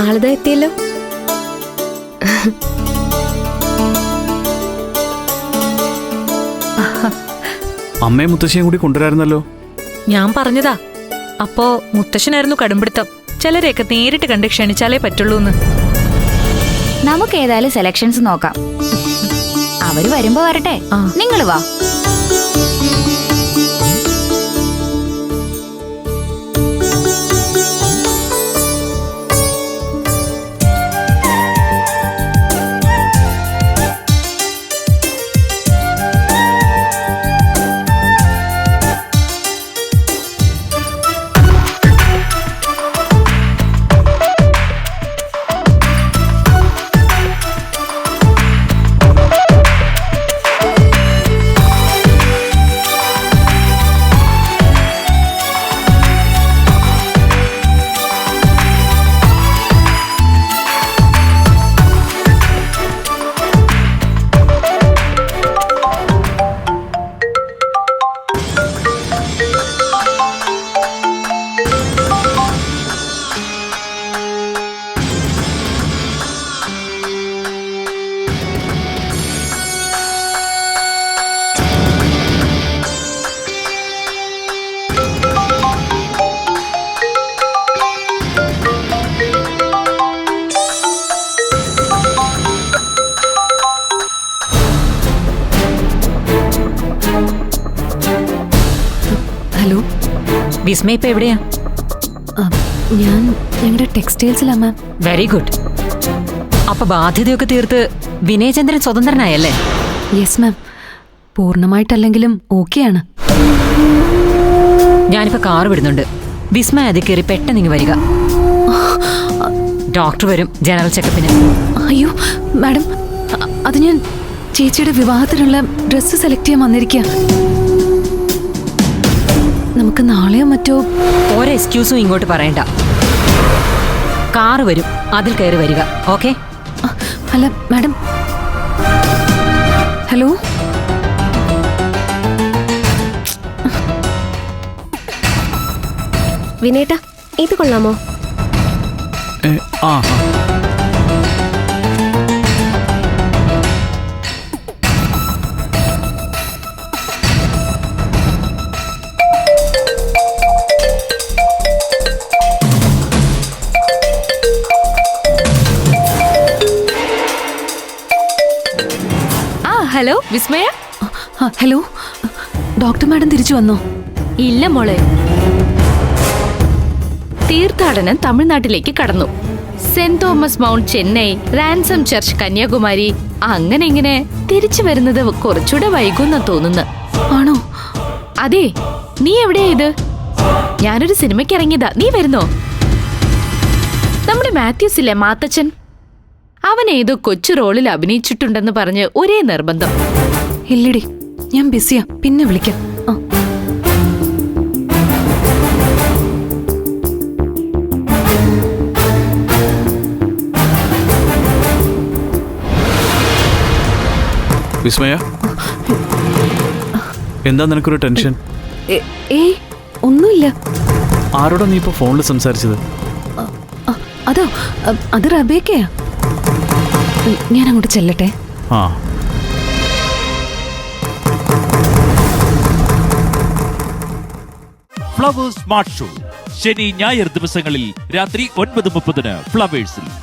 ആളിതാ എത്തിയല്ലോ അമ്മയും മുത്തശ്ശിയും കൂടി കൊണ്ടുവരായിരുന്നല്ലോ. ഞാൻ പറഞ്ഞതാ. അപ്പോ മുത്തശ്ശനായിരുന്നു കടുംപിടുത്തം. ചിലരെയൊക്കെ നേരിട്ട് കണ്ട് ക്ഷണിച്ചാലേ പറ്റുള്ളൂ എന്ന് നമുക്ക് ഏതായാലും സെലക്ഷൻസ് നോക്കാം. അവർ വരുമ്പോ വരട്ടെ. നിങ്ങൾ വാ. വിസ്മയ ഇപ്പൊ എവിടെയാ? ഞാൻ ഞങ്ങളുടെ ടെക്സ്റ്റൈൽസിലാ മാം വെരി ഗുഡ് അപ്പൊ ബാധ്യതയൊക്കെ തീർത്ത് വിനയചന്ദ്രൻ സ്വതന്ത്രനായല്ലേ? യെസ് മാം പൂർണമായിട്ടല്ലെങ്കിലും ഓക്കെയാണ്. ഞാനിപ്പോ കാർ വിടുന്നുണ്ട്. വിസ്മയ അത് കയറി പെട്ടെന്ന് ഇങ്ങ് വരിക. ഡോക്ടർ വരും ജനറൽ ചെക്കപ്പിന്. അയ്യോ മാഡം അത് ഞാൻ ചേച്ചിയുടെ വിവാഹത്തിനുള്ള ഡ്രസ്സ് സെലക്ട് ചെയ്യാൻ വന്നിരിക്കുക നമുക്ക് നാളെയോ മറ്റോ? ഓരോ എക്സ്ക്യൂസും ഇങ്ങോട്ട് പറയണ്ട. കാറ് വരും. അതിൽ കയറി വരിക. ഓക്കെ? അല്ല മാഡം. ഹലോ? വിനേട്ടാ ഇത് കൊള്ളാമോ? ആ. Hello Vismaya? Hello. Doctor madam തിരിച്ചു വന്നോ? ഇല്ല മോളെ. തീർത്ഥാടനം തമിഴ്നാട്ടിലേക്ക് കടന്നു. Saint Thomas mount Chennai ransom church Kanyakumari അങ്ങനെ ഇങ്ങനെ തിരിച്ചു വരുന്നത് കുറച്ചുകൂടെ വൈകുന്ന തോന്നുന്നു. ആണോ? അതെ നീ എവിടെയാ ഇത്? ഞാനൊരു സിനിമയ്ക്ക് ഇറങ്ങിയതാ. നീ വരുന്നോ? നമ്മുടെ മാത്യൂസ് ഇല്ലേ മാത്തച്ഛൻ അവൻ ഏതോ കൊച്ചു റോളിൽ അഭിനയിച്ചിട്ടുണ്ടെന്ന് പറഞ്ഞ് ഒരേ നിർബന്ധം. ഇല്ലടി ഞാൻ ബിസിയാ. പിന്നെ വിളിക്കാം. ആ. വിസ്മയ? എന്താ നിനക്കൊരു ടെൻഷൻ? ഏയ് ഒന്നുമില്ല. ആരോടാ നീ ഇപ്പൊ ഫോണിൽ സംസാരിച്ചത്? അതോ അത് റബേക്കയാ ഞാൻ അങ്ങോട്ട് ചെല്ലട്ടെ. ആ. Flowers smart show. ശനി ഞായർ ദിവസങ്ങളിൽ രാത്രി ഒൻപത് മുപ്പതിന് ഫ്ലവേഴ്സിൽ.